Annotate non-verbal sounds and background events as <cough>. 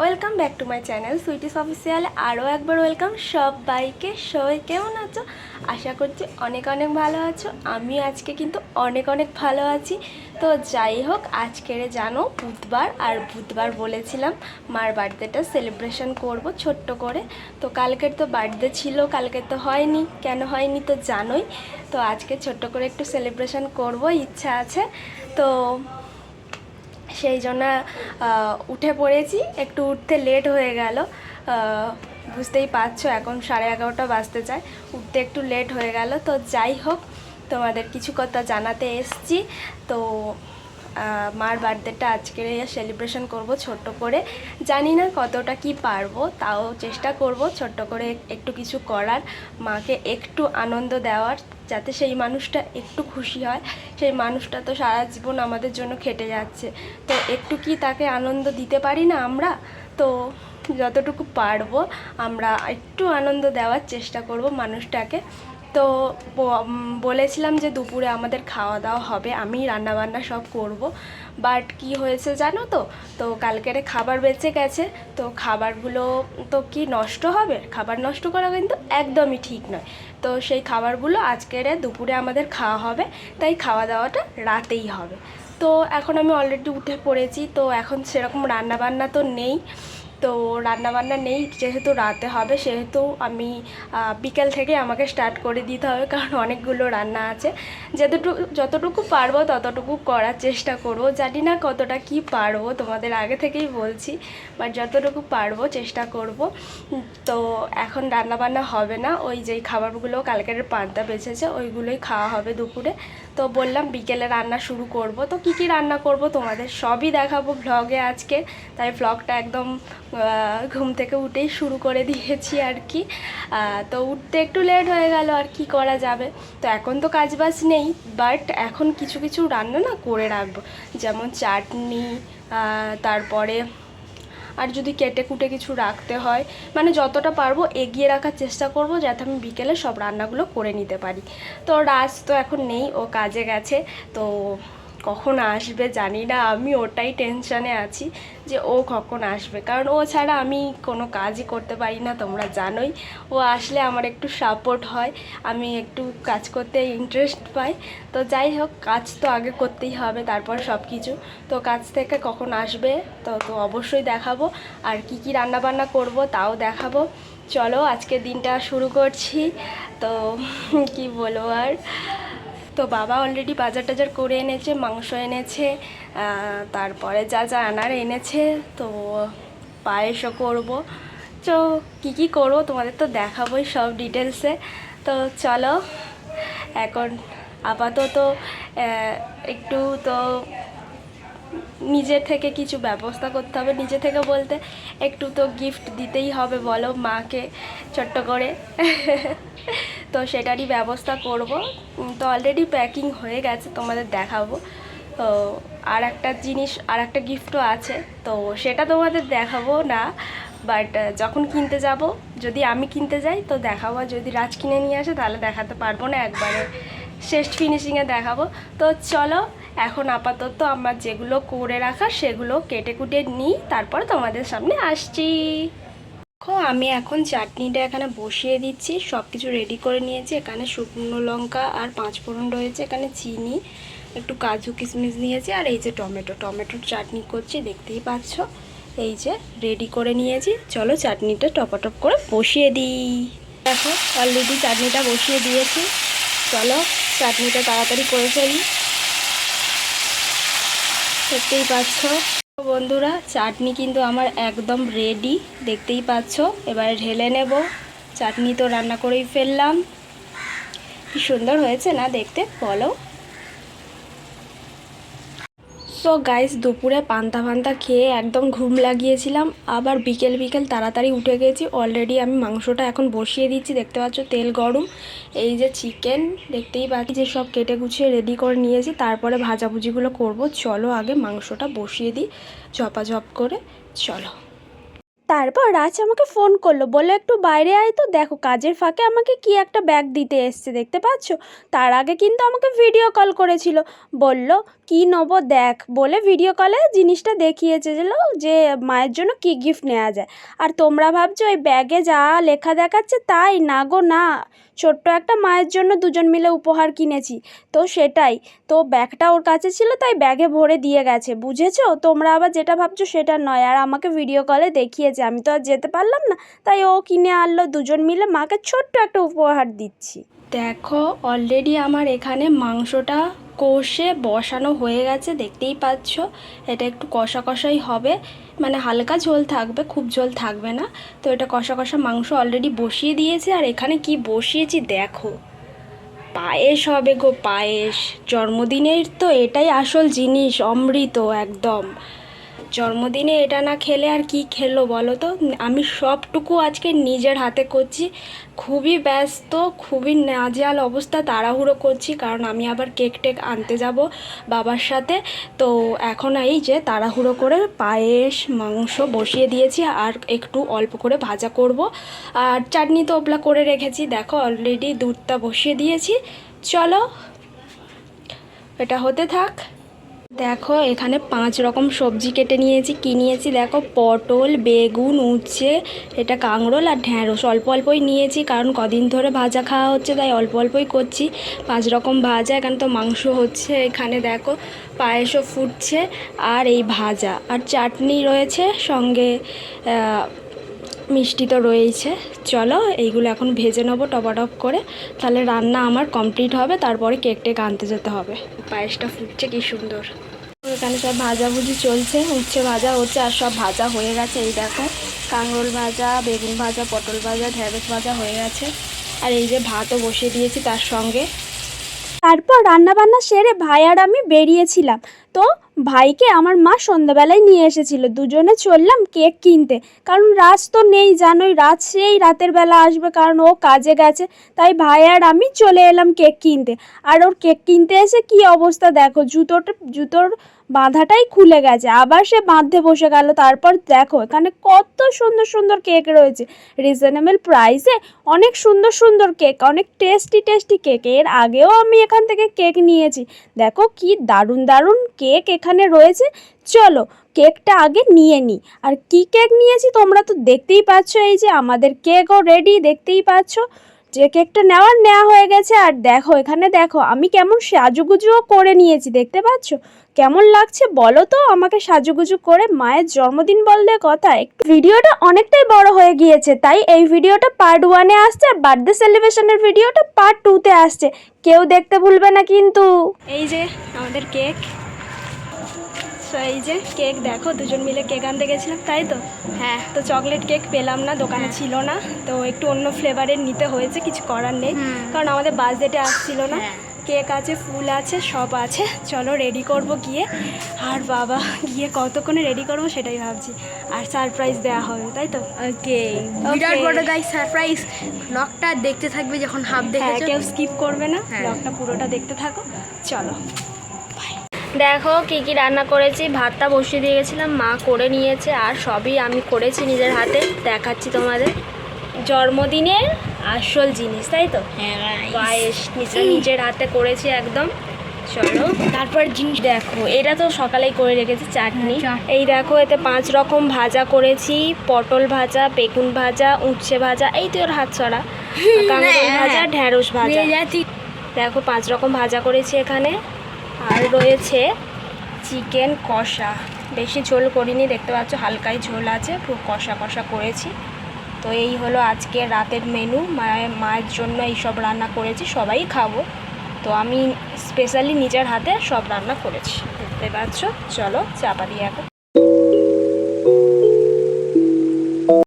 Welcome back to my channel Sweeties অফিসিয়ালে, আরও একবার welcome সবাইকে। সবাই কেমন আছো? আশা করছি অনেক অনেক ভালো আছো। আমি আজকে কিন্তু অনেক অনেক ভালো আছি। তো যাই হোক, আজকের জানো, বুধবার, আর বুধবার বলেছিলাম মার বার্থডেটা সেলিব্রেশন করব ছোট্ট করে। তো কালকের তো বার্থডে ছিল, কালকে তো হয়নি। কেন হয়নি তো জানোই। তো আজকে ছোট্ট করে একটু সেলিব্রেশন করব, ইচ্ছা আছে। তো সেই জন্য উঠে পড়েছি। একটু উঠতে লেট হয়ে গেল। বুঝতেই পারছ, এখন সাড়ে এগারোটা বাজতে চায়। উঠতে একটু লেট হয়ে গেল। তো যাই হোক, তোমাদের কিছু কথা জানাতে এসছি। তো মার বার্থডেটা আজকে সেলিব্রেশন করব ছোট্ট করে। জানি না কতটা কি পারব, তাও চেষ্টা করব ছোট্ট করে একটু কিছু করার। মাকে একটু আনন্দ দেওয়ার, যাতে সেই মানুষটা একটু খুশি হয়। সেই মানুষটা তো সারা জীবন আমাদের জন্য খেটে যাচ্ছে। তো একটু কি তাকে আনন্দ দিতে পারি না আমরা? তো যতটুকু পারব আমরা একটু আনন্দ দেওয়ার চেষ্টা করব মানুষটাকে। তো বলেছিলাম যে দুপুরে আমাদের খাওয়া দাওয়া হবে, আমি রান্নাবান্না সব করব। বাট কি হয়েছে জানো তো? তো কালকের খাবার বেঁচে গেছে, তো খাবারগুলো তো কি নষ্ট হবে? খাবার নষ্ট করা কিন্তু একদমই ঠিক নয়। তো সেই খাবারগুলো আজকের দুপুরে আমাদের খাওয়া হবে, তাই খাওয়া দাওয়াটা রাতেই হবে। তো এখন আমি অলরেডি উঠে পড়েছি, তো এখন সেরকম রান্নাবান্না তো নেই। তো রান্নাবান্না নেই, যেহেতু রাতে হবে, সেহেতু আমি বিকেল থেকে আমাকে স্টার্ট করে দিতে হবে, কারণ অনেকগুলো রান্না আছে। যতটুকু যতটুকু পারব ততটুকু করার চেষ্টা করব। জানি না কতটা কি পারব, তোমাদের আগে থেকেই বলছি বাট যতটুকু পারব চেষ্টা করব। তো এখন রান্নাবান্না হবে না, ওই যেই খাবারগুলো কালকের পান্তা বেঁচেছে ওইগুলোই খাওয়া হবে দুপুরে। তো বললাম বিকেলে রান্না শুরু করব। তো কি কি রান্না করব তোমাদের সবই দেখাবো ভ্লগে আজকে, তাই ভ্লগটা একদম ঘুম থেকে উঠেই শুরু করে দিয়েছি আর কি। তো উঠতে একটু লেট হয়ে গেল, আর কি করা যাবে? তো এখন তো কাজবাজ নেই বাট এখন কিছু কিছু রান্না না করে রাখব। যেমন চাটনি তারপরে আর যদি কেটে কুটে কিছু রাখতে হয় মানে যতটা পারব এগিয়ে রাখার চেষ্টা করব, যাতে আমি বিকেলে সব রান্নাগুলো করে নিতে পারি। তো রাজ তো এখন নেই, ও কাজে গেছে, তো কখন আসবে জানি না, আমি ওটাই টেনশনে আছি যে ও কখন আসবে। কারণ ও ছাড়া আমি কোনো কাজই করতে পারি না, তোমরা জানোই। ও আসলে আমার একটু সাপোর্ট হয়, আমি একটু কাজ করতে ইন্টারেস্ট পাই। তো যাই হোক, কাজ তো আগে করতেই হবে, তারপর সব কিছু তো কাজ থেকে কখন আসবে, তো তো অবশ্যই দেখাবো। আর কি কি রান্না বান্না করব তাও দেখাবো। চলো আজকে দিনটা শুরু করছি। তো, কি বলব আর? তো বাবা অলরেডি বাজার টাজার করে এনেছে, মাংস এনেছে তারপরে যা যা আনার এনেছে, তো পায়েসও করব। তো কী কী করব তোমাদের তো দেখাবোই সব ডিটেলসে তো চলো, এখন আপাতত একটু তো নিজের থেকে কিছু ব্যবস্থা করতে হবে। নিজে থেকে বলতে একটু তো গিফট দিতেই হবে বলো মাকে ছোট্ট করে। <laughs> তো সেটারই ব্যবস্থা করব। তো অলরেডি প্যাকিং হয়ে গেছে, তোমাদের দেখাবো। তো আর একটা জিনিস, আর একটা গিফটও আছে। তো সেটা তোমাদের দেখাবো না বাট যখন কিনতে যাব, যদি আমি কিনতে যাই, তো দেখাবো। যদি রাজ কিনে নিয়ে আসে, তাহলে দেখাতে পারব না, একবারে শেষ ফিনিশিংয়ে দেখাবো। তো চলো এখন আপাতত আমার যেগুলো করে রাখা, সেগুলো কেটে কুটে নিই, তারপর তোমাদের সামনে আসছি। দেখো, আমি এখন চাটনিটা এখানে বসিয়ে দিচ্ছি সব কিছু রেডি করে নিয়েছি। এখানে শুকনো লঙ্কা আর পাঁচ ফোড়ন রয়েছে, এখানে চিনি, একটু কাজু কিশমিশ নিয়েছি, আর এই যে টমেটো। টমেটোর চাটনি করছি, দেখতেই পাচ্ছ? এই যে রেডি করে নিয়েছি। চলো চাটনিটা টপাটপ করে বসিয়ে দিই। দেখো অলরেডি চাটনিটা বসিয়ে দিয়েছি। চলো, চাটনিটা তাড়াতাড়ি করে ফেলি। দেখতেই পাচ্ছ। বন্ধুরা, চাটনি কিন্তু আমার একদম রেডি দেখতেই পাচ্ছ। এবার ঢেলে নেব। চাটনি তো রান্না করেই ফেললাম। কি সুন্দর হয়েছে না দেখতে, বলো। সো গাইস দুপুরে পান্তা ফান্তা খেয়ে একদম ঘুম লাগিয়েছিলাম। আবার বিকেল বিকেল তাড়াতাড়ি উঠে গেছি। অলরেডি আমি মাংসটা এখন বসিয়ে দিচ্ছি। দেখতে পাচ্ছ তেল গরম। এই যে চিকেন দেখতেই পাচ্ছি যে সব কেটে গুছিয়ে রেডি করে নিয়েছি। তারপরে ভাজাভুজিগুলো করব। চলো আগে মাংসটা বসিয়ে দিই। ঝপাঝপ করে। চলো। তারপর রাজ আমাকে ফোন করল, বলল, একটু বাইরে আয় তো, দেখো কাজের ফাঁকে আমাকে কি একটা ব্যাগ দিতে এসছে, দেখতে পাচ্ছ? তার আগে কিন্তু আমাকে ভিডিও কল করেছিল, বলল, কি নেব দেখ, বলে ভিডিও কলে জিনিসটা দেখিয়েছে যে মায়ের জন্য কি গিফট নেওয়া যায়। আর তোমরা ভাবছ ওই ব্যাগে যা লেখা দেখাচ্ছে তাই, না গো, না। ছোট্ট একটা মায়ের জন্য দুজন মিলে উপহার কিনেছি। তো সেটাই, তো ব্যাগটা ওর কাছে ছিল, তাই ব্যাগে ভরে দিয়ে গেছে, বুঝেছ? তোমরা আবার যেটা ভাবছ সেটা নয়, আর আমাকে ভিডিও কলে দেখিয়েছে। আমি তো আর যেতে পারলাম না। তাই ও কিনে আনলো দুজন মিলে মাকে ছোট্ট একটা উপহার দিচ্ছি। দেখো অলরেডি আমার এখানে মাংসটা কষে বসানো হয়ে গেছে, দেখতেই পাচ্ছ। এটা একটু কষা কষাই হবে। মানে হালকা ঝোল থাকবে, খুব ঝোল থাকবে না। তো এটা কষা কষা মাংস অলরেডি বসিয়ে দিয়েছে, আর এখানে কি বসিয়েছি দেখো। পায়েস হবে গো, পায়েস। জন্মদিনের তো এটাই আসল জিনিস, অমৃত একদম। জন্মদিনে এটা না খেলে আর কি খেলো বলো তো? আমি সবটুকু আজকে নিজের হাতে করছি। খুবই ব্যস্ত, খুবই নাজেহাল অবস্থা তাড়াহুড়ো করছি কারণ আমি আবার কেক টেক আনতে যাব বাবার সাথে। তো এখন এই যে তাড়াহুড়ো করে পায়েস, মাংস বসিয়ে দিয়েছি আর একটু অল্প করে ভাজা করব। আর চাটনি তো ওপলা করে রেখেছি, দেখো অলরেডি দুধটা বসিয়ে দিয়েছি। চলো, এটা হতে থাক। দেখো, এখানে পাঁচ রকম সবজি কেটে নিয়েছি। কি নিয়েছি দেখো? পটল, বেগুন, উচ্ছে, এটা কাঁকরোল আর ঢ্যাঁড়স। অল্প অল্পই নিয়েছি, কারণ কদিন ধরে ভাজা খাওয়া হচ্ছে, তাই অল্প অল্পই করছি। পাঁচ রকম ভাজা, এখানে তো মাংস হচ্ছে, এখানে দেখো পায়েসও ফুটছে আর এই ভাজা। আর চাটনি রয়েছে সঙ্গে মিষ্টি তো রয়েছে চলো, এইগুলো এখন ভেজে নেব টপাটপ করে। তাহলে রান্না আমার কমপ্লিট হবে, তারপরে কেক টেক আনতে যেতে হবে। পায়েসটা ফুটছে, কি সুন্দর। এখানে সব ভাজাভুজি চলছে, উচ্ছে ভাজা হচ্ছে, আর সব ভাজা হয়ে গেছে, এই দেখো। কাঁকরোল ভাজা, বেগুন ভাজা, পটল ভাজা, ঢেঁড়স ভাজা হয়ে গেছে। আর এই যে ভাতও বসিয়ে দিয়েছি তার সঙ্গে। তারপর রান্নাবান্না সেরে ভাই আর আমি বেরিয়েছিলাম। তো ভাইকে আমার মা সন্ধ্যাবেলায় নিয়ে এসেছিল। দুজনে চললাম কেক কিনতে। কারণ রাজ তো নেই, জানোই, রাজ সেই রাতের বেলা আসবে কারণ ও কাজে গেছে। তাই ভাই আর আমি চলে এলাম কেক কিনতে। আর ওর কেক কিনতে এসে কি অবস্থা দেখো? জুতোটা জুতোর বাঁধাটাই খুলে গেছে। আবার সে বাঁধতে বসে গেল। তারপর দেখো, এখানে কত সুন্দর সুন্দর কেক রয়েছে। রিজনেবল প্রাইসে অনেক সুন্দর সুন্দর কেক অনেক টেস্টি টেস্টি কেক এর আগেও আমি এখান থেকে কেক নিয়েছি। দেখো কি দারুণ দারুণ কেক এখানে রয়েছে। চলো কেকটা আগে নিয়ে নিই। আর কি কেক নিয়েছি তোমরা তো দেখতেই পাচ্ছ, এই যে আমাদের কেকও রেডি দেখতেই পাচ্ছ। যে কেকটা নেওয়ার নেওয়া হয়ে গেছে, আর দেখো, এখানে দেখো, আমি কেমন সাজুগুজুও করে নিয়েছি, দেখতে পাচ্ছ? কেমন লাগছে বলো তো? আমাকে সাজুগুজু করে মায়ের জন্মদিন বললে কথা। একটু ভিডিওটা অনেকটাই বড় হয়ে গিয়েছে, তাই এই ভিডিওটা পার্ট ওয়ানে আসছে, আর বার্থডে সেলিব্রেশনের ভিডিওটা পার্ট টুতে আসছে। কেউ দেখতে ভুলবে না কিন্তু। এই যে আমাদের কেক। তো এই যে কেক দেখো দুজন মিলে কেক আনতে গেছিলাম তাই তো? হ্যাঁ তো চকলেট কেক পেলাম না দোকানে ছিল না তো একটু অন্য ফ্লেভারের নিতে হয়েছে কিছু করার নেই। কারণ আমাদের বাজেটে আসছিল না। কেক আছে ফুল আছে সব আছে চলো রেডি করব গিয়ে। আর বাবা গিয়ে কতক্ষণে রেডি করব সেটাই ভাবছি। আর সারপ্রাইজ দেওয়া হবে তাই তো? ওকে বিরাট বড় গাই সারপ্রাইজ নকটা দেখতে থাকবে যখন হাফ হ্যাঁ দেখেছ। কেউ স্কিপ করবে না হ্যাঁ। ব্লগটা পুরোটা দেখতে থাকো চলো। দেখো কি কি রান্না করেছি। ভাতটা বসিয়ে দিয়ে গেছিলাম মা করে নিয়েছে আর সবই আমি করেছি নিজের হাতে। দেখাচ্ছি তোমাদের। জন্মদিনের আসল জিনিস তাই তো? হ্যাঁ পায়েস নিজে নিজের হাতে করেছি একদম। চলো। তারপর জিনিস দেখো এটা তো সকালেই করে রেখেছি চাটনি। হ্যাঁ, এই দেখো এতে পাঁচ রকম ভাজা করেছি। পটল ভাজা বেগুন ভাজা উচ্ছে ভাজা এই তো ওর হাত ছড়া। হ্যাঁ, ভাজা হ্যাঁ। ঢ্যাঁড়স ভাজা। দেখো পাঁচ রকম ভাজা করেছি এখানে। আর রয়েছে চিকেন কষা। বেশি ঝোল করিনি, দেখতে পাচ্ছ হালকাই ঝোল আছে খুব কষা কষা করেছি। তো এই হলো আজকে রাতের মেনু মায়ের মায়ের জন্য এই সব রান্না করেছি, সবাই খাব। তো আমি স্পেশালি নিজের হাতে সব রান্না করেছি, দেখতে পাচ্ছ? চলো চাপা দিয়ে এখন